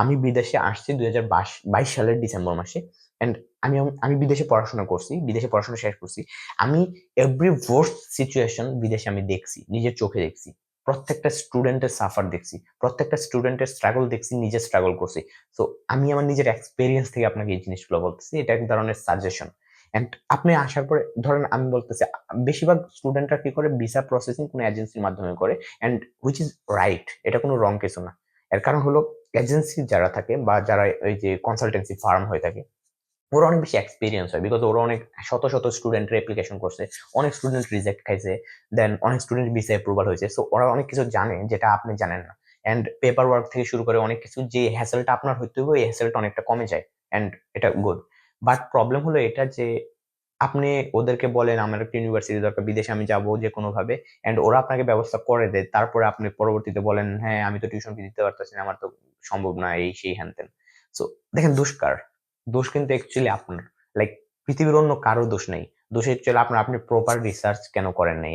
আমি বিদেশে আসছি দুই হাজার বাইশ সালের ডিসেম্বর মাসে অ্যান্ড আমি আমি বিদেশে পড়াশোনা করছি, বিদেশে পড়াশোনা শেষ করছি। আমি এভরি ওয়ার্স্ট সিচুয়েশন বিদেশে আমি দেখছি, নিজের চোখে দেখছি। প্রত্যেকটা স্টুডেন্টের সাফার দেখছি, প্রত্যেকটা স্টুডেন্টের স্ট্রাগল দেখছি, নিজে স্ট্রাগল করছি। তো আমি আমার নিজের এক্সপিরিয়েন্স থেকে আপনাকে এই জিনিসগুলো বলতেছি, এটা এক ধরনের সাজেশন অ্যান্ড আপনি আসার পরে, ধরেন আমি বলতেছি, বেশিরভাগ স্টুডেন্টরা কি করে? ভিসা প্রসেসিং কোনো এজেন্সির মাধ্যমে করে অ্যান্ড হুইচ ইজ রাইট এটা কোনো রং কিছু না। এর কারণ হলো এজেন্সি যারা থাকে বা যারা ওই যে কনসালটেন্সি ফার্ম হয়ে থাকে, ওরা অনেক বেশি এক্সপিরিয়েন্স হয় বিকজ ওরা অনেক শত শত স্টুডেন্টের অ্যাপ্লিকেশন করছে, অনেক স্টুডেন্ট রিজেক্ট খাইছে দেন অনেক স্টুডেন্ট ভিসা অ্যাপ্রুভাল হয়েছে। সো ওরা অনেক কিছু জানে যেটা আপনি জানেন না। অ্যান্ড পেপার ওয়ার্ক থেকে শুরু করে অনেক কিছু, যে হ্যাসেলটা আপনার হইতে হবে, ওই হ্যাসেলটা অনেকটা কমে যায়। অ্যান্ড এটা গুড বাট প্রবলেম হলো এটা যে, আপনি ওদেরকে বলেন, আমার একটা ইউনিভার্সিটি দরকার, বিদেশে আমি যাব যে কোনোভাবে। অ্যান্ড ওরা আপনাকে ব্যবস্থা করে দেয়। তারপরে আপনি পরবর্তীতে বলেন হ্যাঁ আমি তো টিউশন ফি দিতে পারতেছি না, আমার তো সম্ভব না এই সেই হ্যান তেন সো দেখেন দোষ কার? দোষ কিন্তু অ্যাকচুয়ালি আপনার। লাইক পৃথিবীর অন্য কারও দোষ নেই। দোষ অ্যাকচুয়ালি আপনার, আপনি প্রপার রিসার্চ কেন করেন নাই?